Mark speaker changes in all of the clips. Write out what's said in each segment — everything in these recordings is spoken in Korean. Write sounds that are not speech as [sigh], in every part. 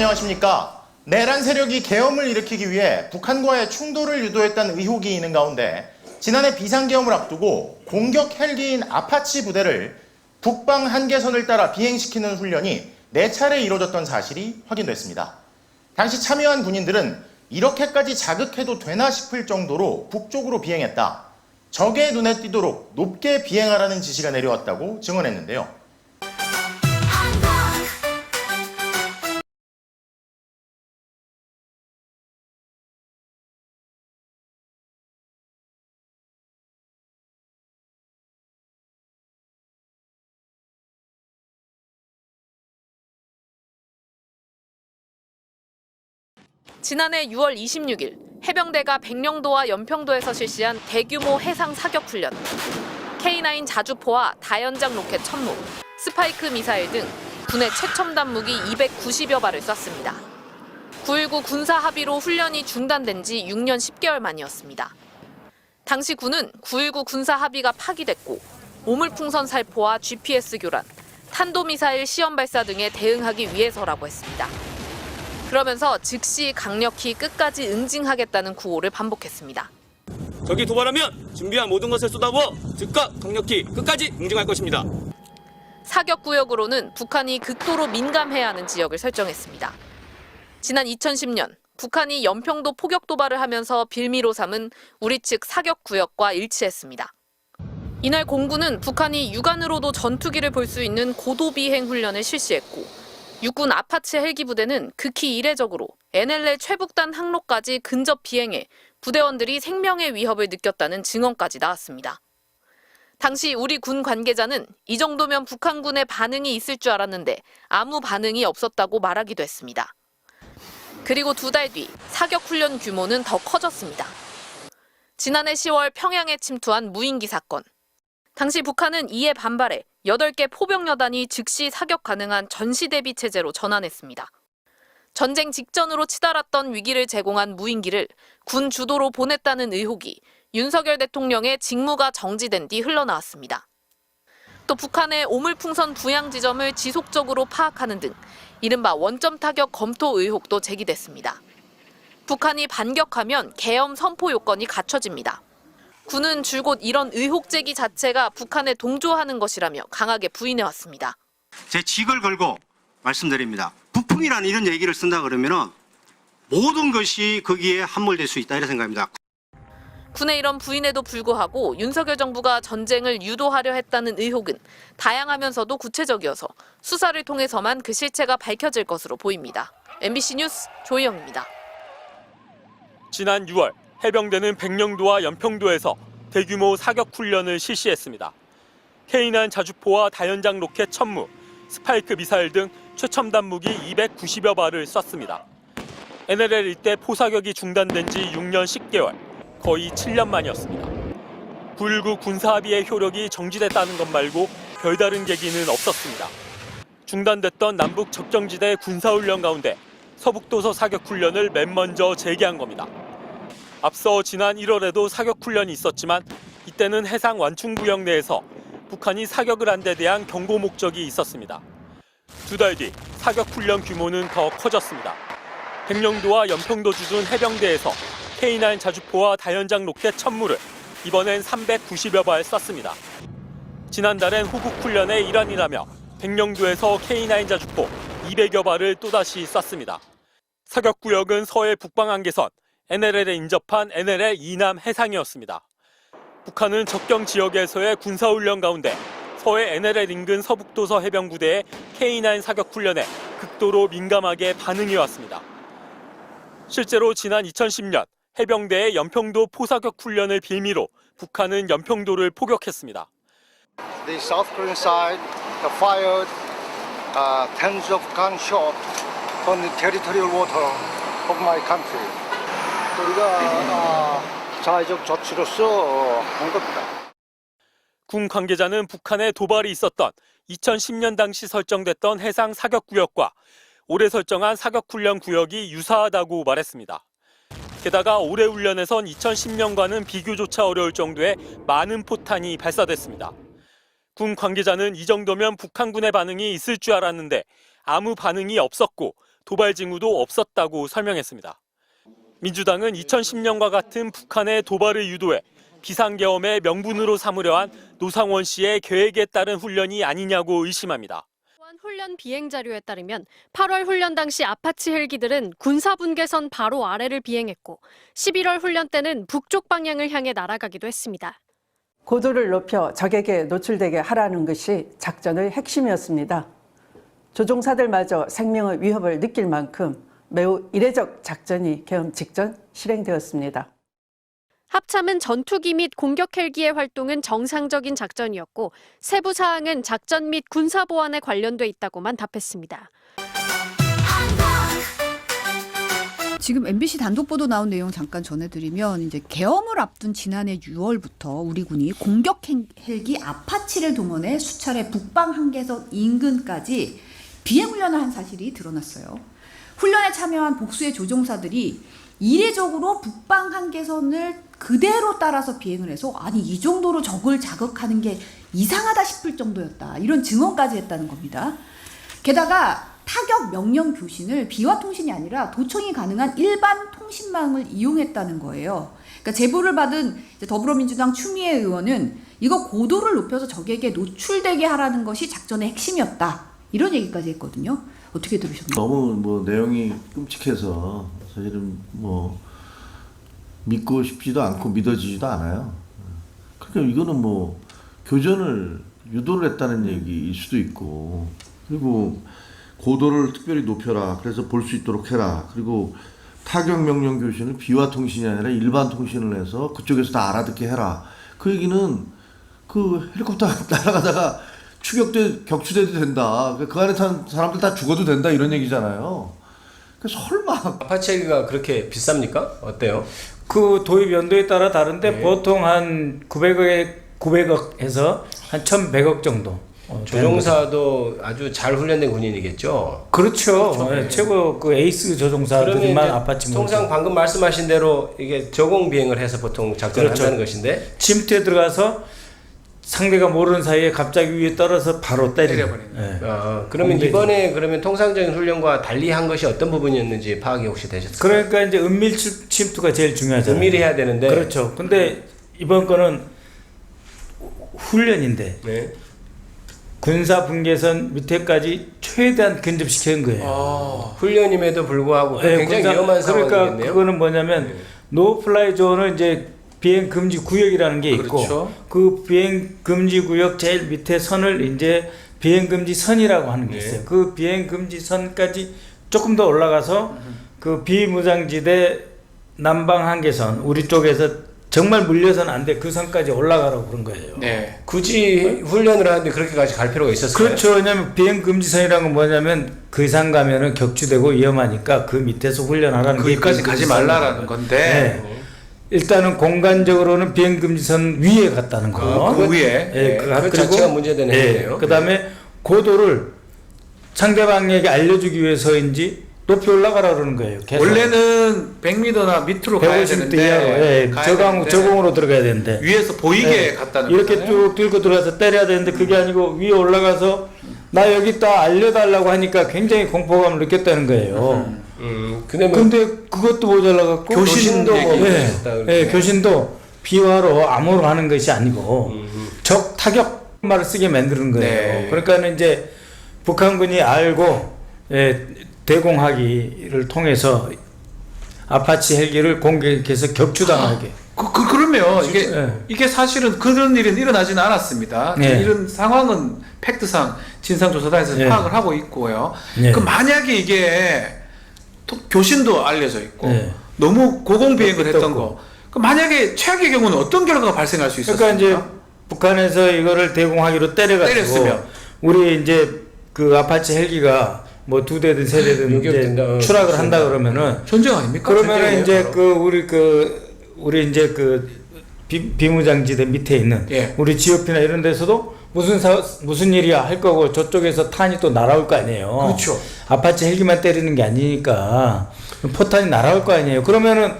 Speaker 1: 안녕하십니까. 내란 세력이 계엄을 일으키기 위해 북한과의 충돌을 유도했다는 의혹이 있는 가운데 지난해 비상계엄을 앞두고 공격 헬기인 아파치 부대를 북방 한계선을 따라 비행시키는 훈련이 네 차례 이뤄졌던 사실이 확인됐습니다. 당시 참여한 군인들은 이렇게까지 자극해도 되나 싶을 정도로 북쪽으로 비행했다. 적의 눈에 띄도록 높게 비행하라는 지시가 내려왔다고 증언했는데요.
Speaker 2: 지난해 6월 26일 해병대가 백령도와 연평도에서 실시한 대규모 해상 사격 훈련. K9 자주포와 다연장 로켓 천무, 스파이크 미사일 등 군의 최첨단 무기 290여 발을 쐈습니다. 9.19 군사 합의로 훈련이 중단된 지 6년 10개월 만이었습니다. 당시 군은 9.19 군사 합의가 파기됐고 오물풍선 살포와 GPS 교란, 탄도미사일 시험 발사 등에 대응하기 위해서라고 했습니다. 그러면서 즉시 강력히 끝까지 응징하겠다는 구호를 반복했습니다.
Speaker 3: 적이 도발하면 준비한 모든 것을 쏟아부어 즉각 강력히 끝까지 응징할 것입니다.
Speaker 2: 사격 구역으로는 북한이 극도로 민감해야 하는 지역을 설정했습니다. 지난 2010년 북한이 연평도 포격 도발을 하면서 빌미로 삼은 우리 측 사격 구역과 일치했습니다. 이날 공군은 북한이 육안으로도 전투기를 볼 수 있는 고도 비행 훈련을 실시했고 육군 아파치 헬기 부대는 극히 이례적으로 NLL 최북단 항로까지 근접 비행해 부대원들이 생명의 위협을 느꼈다는 증언까지 나왔습니다. 당시 우리 군 관계자는 이 정도면 북한군의 반응이 있을 줄 알았는데 아무 반응이 없었다고 말하기도 했습니다. 그리고 두 달 뒤 사격 훈련 규모는 더 커졌습니다. 지난해 10월 평양에 침투한 무인기 사건. 당시 북한은 이에 반발해 8개 포병 여단이 즉시 사격 가능한 전시 대비 체제로 전환했습니다. 전쟁 직전으로 치달았던 위기를 제공한 무인기를 군 주도로 보냈다는 의혹이 윤석열 대통령의 직무가 정지된 뒤 흘러나왔습니다. 또 북한의 오물풍선 부양 지점을 지속적으로 파악하는 등 이른바 원점 타격 검토 의혹도 제기됐습니다. 북한이 반격하면 계엄 선포 요건이 갖춰집니다. 군은 줄곧 이런 의혹 제기 자체가 북한에 동조하는 것이라며 강하게 부인해 왔습니다.
Speaker 4: 제 직을 걸고 말씀드립니다. 부품이라는 이런 얘기를 쓴다 그러면은 모든 것이 거기에 함몰될 수 있다 이런 생각입니다.
Speaker 2: 군의 이런 부인에도 불구하고 윤석열 정부가 전쟁을 유도하려 했다는 의혹은 다양하면서도 구체적이어서 수사를 통해서만 그 실체가 밝혀질 것으로 보입니다. MBC 뉴스 조희영입니다.
Speaker 5: 지난 6월 해병대는 백령도와 연평도에서 대규모 사격 훈련을 실시했습니다. K9 자주포와 다연장 로켓 천무, 스파이크 미사일 등 최첨단 무기 290여 발을 쐈습니다. NLL 일대 포사격이 중단된 지 6년 10개월, 거의 7년 만이었습니다. 9.19 군사합의의 효력이 정지됐다는 것 말고 별다른 계기는 없었습니다. 중단됐던 남북 접경지대 군사훈련 가운데 서북도서 사격훈련을 맨 먼저 재개한 겁니다. 앞서 지난 1월에도 사격 훈련이 있었지만 이때는 해상 완충 구역 내에서 북한이 사격을 한 데 대한 경고 목적이 있었습니다. 두 달 뒤 사격 훈련 규모는 더 커졌습니다. 백령도와 연평도 주둔 해병대에서 K9 자주포와 다연장 로켓 천무를 이번엔 390여 발 쐈습니다. 지난달엔 호국 훈련의 일환이라며 백령도에서 K9 자주포 200여 발을 또다시 쐈습니다. 사격 구역은 서해 북방 한계선 NLL에 인접한 NLL 이남 해상이었습니다. 북한은 접경 지역에서의 군사훈련 가운데 서해 NLL 인근 서북도서 해병부대의 K9 사격 훈련에 극도로 민감하게 반응해 왔습니다. 실제로 지난 2010년 해병대의 연평도 포사격 훈련을 빌미로 북한은 연평도를 포격했습니다.
Speaker 6: the South Korean side fired uh, tens of gunshots on the territorial water of my country. 우리가 아, 사회적 조치로서 한 겁니다.
Speaker 5: 군 관계자는 북한의 도발이 있었던 2010년 당시 설정됐던 해상 사격 구역과 올해 설정한 사격 훈련 구역이 유사하다고 말했습니다. 게다가 올해 훈련에선 2010년과는 비교조차 어려울 정도의 많은 포탄이 발사됐습니다. 군 관계자는 이 정도면 북한군의 반응이 있을 줄 알았는데 아무 반응이 없었고 도발 징후도 없었다고 설명했습니다. 민주당은 2010년과 같은 북한의 도발을 유도해 비상계엄의 명분으로 삼으려 한 노상원 씨의 계획에 따른 훈련이 아니냐고 의심합니다.
Speaker 7: 또한 훈련 비행 자료에 따르면 8월 훈련 당시 아파치 헬기들은 군사 분계선 바로 아래를 비행했고 11월 훈련 때는 북쪽 방향을 향해 날아가기도 했습니다.
Speaker 8: 고도를 높여 적에게 노출되게 하라는 것이 작전의 핵심이었습니다. 조종사들마저 생명의 위협을 느낄 만큼 매우 이례적 작전이 계엄 직전 실행되었습니다.
Speaker 7: 합참은 전투기 및 공격 헬기의 활동은 정상적인 작전이었고 세부 사항은 작전 및 군사 보안에 관련돼 있다고만 답했습니다.
Speaker 9: 지금 MBC 단독 보도 나온 내용 잠깐 전해드리면 이제 계엄을 앞둔 지난해 6월부터 우리 군이 공격 행- 헬기 아파치를 동원해 수차례 북방 한계선 인근까지 비행 훈련을 한 사실이 드러났어요. 훈련에 참여한 복수의 조종사들이 이례적으로 북방 한계선을 그대로 따라서 비행을 해서 아니 이 정도로 적을 자극하는 게 이상하다 싶을 정도였다 이런 증언까지 했다는 겁니다. 게다가 타격 명령 교신을 비화 통신이 아니라 도청이 가능한 일반 통신망을 이용했다는 거예요. 그러니까 제보를 받은 더불어민주당 추미애 의원은 이거 고도를 높여서 적에게 노출되게 하라는 것이 작전의 핵심이었다. 이런 얘기까지 했거든요. 어떻게 들으셨나요?
Speaker 10: 너무 뭐 내용이 끔찍해서 사실은 뭐 믿고 싶지도 않고 믿어지지도 않아요. 그러니까 이거는 뭐 교전을 유도를 했다는 얘기일 수도 있고 그리고 고도를 특별히 높여라. 그래서 볼 수 있도록 해라. 그리고 타격 명령 교신을 비화 통신이 아니라 일반 통신을 해서 그쪽에서 다 알아듣게 해라. 그 얘기는 그 헬리콥터 [laughs] 날아가다가 추격돼 격추돼도 된다. 그 안에 탄 사람들 다 죽어도 된다 이런 얘기잖아요. 그 설마
Speaker 11: 아파치 헬기가 그렇게 비쌉니까? 어때요?
Speaker 12: 그 도입 연도에 따라 다른데
Speaker 11: 네.
Speaker 12: 보통 한 900억에 900억에서 한 1,100억 정도. 어.
Speaker 11: 조종사도 아주 잘 훈련된 군인이겠죠.
Speaker 12: 그렇죠.
Speaker 11: 그렇죠.
Speaker 12: 예,
Speaker 11: 네.
Speaker 12: 최고 그 에이스 조종사들만 아파치
Speaker 11: 통상. 방금 말씀하신 대로 이게 저공 비행을 해서 보통 작전을
Speaker 12: 그렇죠.
Speaker 11: 한다는 것인데
Speaker 12: 침투에 들어가서 상대가 모르는 사이에 갑자기 위에 떨어서 바로 때리는. 예.
Speaker 11: 어, 그러면
Speaker 12: 공대지.
Speaker 11: 이번에 그러면 통상적인 훈련과 달리 한 것이 어떤 부분이었는지 파악이 혹시 되셨어요?
Speaker 12: 그러니까 이제 은밀 침- 침투가 제일 중요하잖아요.
Speaker 11: 은밀히 해야 되는데
Speaker 12: 그렇죠. 근데 이번 거는 훈련인데
Speaker 11: 네.
Speaker 12: 군사 분계선 밑에까지 최대한 근접시키는 거예요.
Speaker 11: 훈련임에도 불구하고
Speaker 12: 예,
Speaker 11: 굉장히
Speaker 12: 군사-
Speaker 11: 위험한
Speaker 12: 그러니까
Speaker 11: 상황이겠네요.
Speaker 12: 그거는 뭐냐면 노 플라이 존은 이제 비행 금지 구역이라는 게 있고
Speaker 11: 그렇죠.
Speaker 12: 그 비행 금지 구역 제일 밑에 선을 이제 비행 금지 선이라고 하는 게
Speaker 11: 네.
Speaker 12: 있어요. 그 비행 금지 선까지 조금 더 올라가서 그 비무장지대 남방 한계선 우리 쪽에서 정말 물려서는 안 돼. 그 선까지 올라가라고 그런 거예요.
Speaker 11: 네. 굳이 훈련을 하는데 그렇게까지 갈 필요가 있었어요?
Speaker 12: 그렇죠. 왜냐하면 비행 금지선이라는 건 뭐냐면 그 이상 가면은 격추되고 위험하니까 그 밑에서 훈련하라는 게
Speaker 13: 거기까지 가지 말라라는. 건데
Speaker 12: 네. 일단은 공간적으로는 비행 금지선 위에 갔다는 거.
Speaker 13: 그 위에
Speaker 12: 예,
Speaker 11: 네, 그 자체가 문제되는 행위네요.
Speaker 12: 그 다음에 고도를 상대방에게 알려주기 위해서인지 높이 올라가라 그러는 거예요. 계속.
Speaker 13: 원래는 100m나 밑으로 가야
Speaker 12: 150m
Speaker 13: 되는데
Speaker 12: 예,
Speaker 13: 가야
Speaker 12: 저강
Speaker 13: 되는데
Speaker 12: 저공으로 들어가야 되는데
Speaker 13: 위에서 보이게
Speaker 12: 예,
Speaker 13: 갔다는
Speaker 12: 이렇게
Speaker 13: 거잖아요.
Speaker 12: 쭉 들고 들어가서 때려야 되는데 그게 아니고 위에 올라가서 나 여기 있다 알려달라고 하니까 굉장히 공포감을 느꼈다는 거예요.
Speaker 11: 음, 근데 뭐
Speaker 12: 근데 그것도 모자라 갖고
Speaker 11: 교신도 뭐
Speaker 12: 예,
Speaker 11: 그러죠.
Speaker 12: 예, 교신도 비화로 암호로 하는 것이 아니고
Speaker 11: 음.
Speaker 12: 적 타격 말을 쓰게 만드는 거예요.
Speaker 13: 네.
Speaker 12: 그러니까는 이제 북한군이 알고 예, 대공하기를 통해서 아파치 헬기를 공격해서 격추당하게.
Speaker 13: 그, 그, 그러면 이게
Speaker 12: 예.
Speaker 13: 이게 사실은 그런 일은 일어나지는 않았습니다.
Speaker 12: 네.
Speaker 13: 이런 상황은 팩트상 진상조사단에서
Speaker 12: 네.
Speaker 13: 파악을 하고 있고요.
Speaker 12: 네.
Speaker 13: 그 만약에 이게 또 교신도 알려져 있고
Speaker 12: 네.
Speaker 13: 너무 고공 비행을 했던. 거. 그 만약에 최악의 경우는 어떤 결과가 발생할 수 있었습니까?
Speaker 12: 그러니까 이제 북한에서 이거를 대공하기로 때려가지고
Speaker 13: 때렸으면.
Speaker 12: 우리 이제 그 아파치 헬기가 뭐 두 대든 세 대든 이제
Speaker 11: 요격된다. 어,
Speaker 12: 추락을 한다. 그러면은
Speaker 13: 전쟁 아닙니까?
Speaker 12: 그러면은
Speaker 13: 전쟁이에요,
Speaker 12: 이제
Speaker 13: 바로.
Speaker 12: 그 우리 그 우리 이제 그 비, 비무장지대 밑에 있는
Speaker 13: 예.
Speaker 12: 우리 지역이나 이런 데서도 무슨 사, 무슨 일이야 할 거고 저쪽에서 탄이 또 날아올 거 아니에요.
Speaker 13: 그렇죠.
Speaker 12: 아파치 헬기만 때리는 게 아니니까 포탄이 날아올 거 아니에요. 그러면은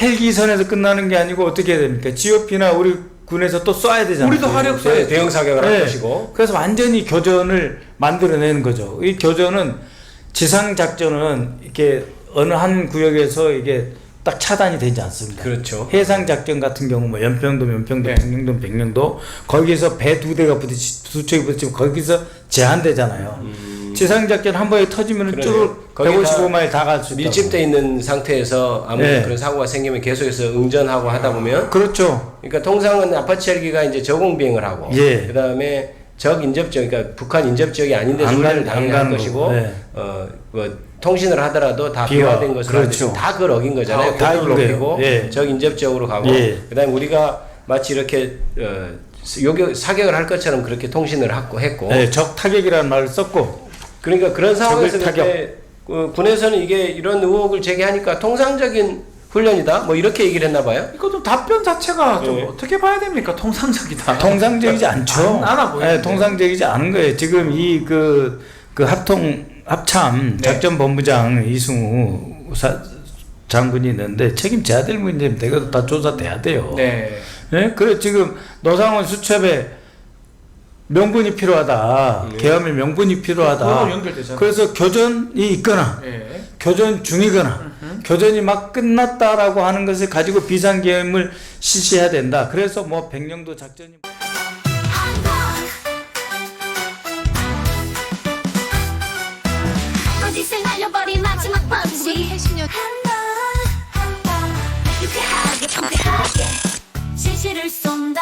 Speaker 12: 헬기선에서 끝나는 게 아니고 어떻게 해야 됩니까? GOP나 우리 군에서 또 쏴야 되잖아요.
Speaker 13: 우리도 화력
Speaker 11: 대-
Speaker 13: 쏴야죠.
Speaker 11: 대형 사격을 할
Speaker 12: 네.
Speaker 11: 것이고
Speaker 12: 그래서 완전히 교전을 만들어내는 거죠. 이 교전은 지상 작전은 이렇게 어느 한 구역에서 이게 딱 차단이 되지 않습니다.
Speaker 11: 그렇죠.
Speaker 12: 해상 작전 같은 경우 뭐 연평도, 연평도,
Speaker 13: 네.
Speaker 12: 백령도, 백령도 거기서 배 두 대가 부딪히 두 척이 부딪히면 거기서 제한되잖아요. 지상 작전 한 번에 터지면
Speaker 11: 그러네요.
Speaker 12: 쭉
Speaker 11: 거기 다
Speaker 12: 155마일 다 갈 수 있다.
Speaker 11: 밀집돼 있는 상태에서 아무리
Speaker 12: 네.
Speaker 11: 그런 사고가 생기면 계속해서 응전하고 하다 보면
Speaker 12: 그렇죠.
Speaker 11: 그러니까 통상은 아파치 헬기가 이제 저공 비행을 하고
Speaker 12: 예.
Speaker 11: 그다음에 적 인접 지역 그러니까 북한 인접 지역이 아닌데
Speaker 12: 안
Speaker 11: 훈련을 당연히 할 것이고
Speaker 12: 네.
Speaker 11: 어뭐 통신을 하더라도 다
Speaker 12: 비화,
Speaker 11: 비화된 것으로
Speaker 12: 그렇죠.
Speaker 11: 다 그걸 어긴 거잖아요.
Speaker 12: 다.
Speaker 11: 높이고
Speaker 12: 예.
Speaker 11: 적 인접 지역으로 가고
Speaker 12: 예.
Speaker 11: 그다음에 우리가 마치 이렇게 어 요격 사격을 할 것처럼 그렇게 통신을 하고 했고
Speaker 12: 네, 적 타격이라는 말을 썼고
Speaker 11: 그러니까 그런 상황에서 그때 그 군에서는 이게 이런 의혹을 제기하니까 통상적인 훈련이다 뭐 이렇게 얘기를 했나 봐요.
Speaker 13: 이것도 답변 자체가 좀
Speaker 11: 예.
Speaker 13: 어떻게 봐야 됩니까? 통상적이다. [laughs]
Speaker 12: 통상적이지 [laughs] 않죠.
Speaker 13: 안, 안아 보이는데.
Speaker 12: 네, 통상적이지 않은 거예요. 지금 이그그 합통 합참
Speaker 13: 네.
Speaker 12: 작전 본부장 이승우 사, 장군이 있는데 책임져야 될 문제입니다. 이것도 다 조사돼야 돼요.
Speaker 13: 네.
Speaker 12: 네? 그래 지금 노상원 수첩에 명분이 필요하다. 계엄의 명분이 필요하다. 그래서 교전이 있거나
Speaker 13: 예.
Speaker 12: 교전 중이거나 교전이 막 끝났다라고 하는 것을 가지고 비상계엄을 실시해야 된다. 그래서 뭐 백령도 작전이
Speaker 14: 번지 한번 유쾌하게 통쾌하게. 실실을 쏜다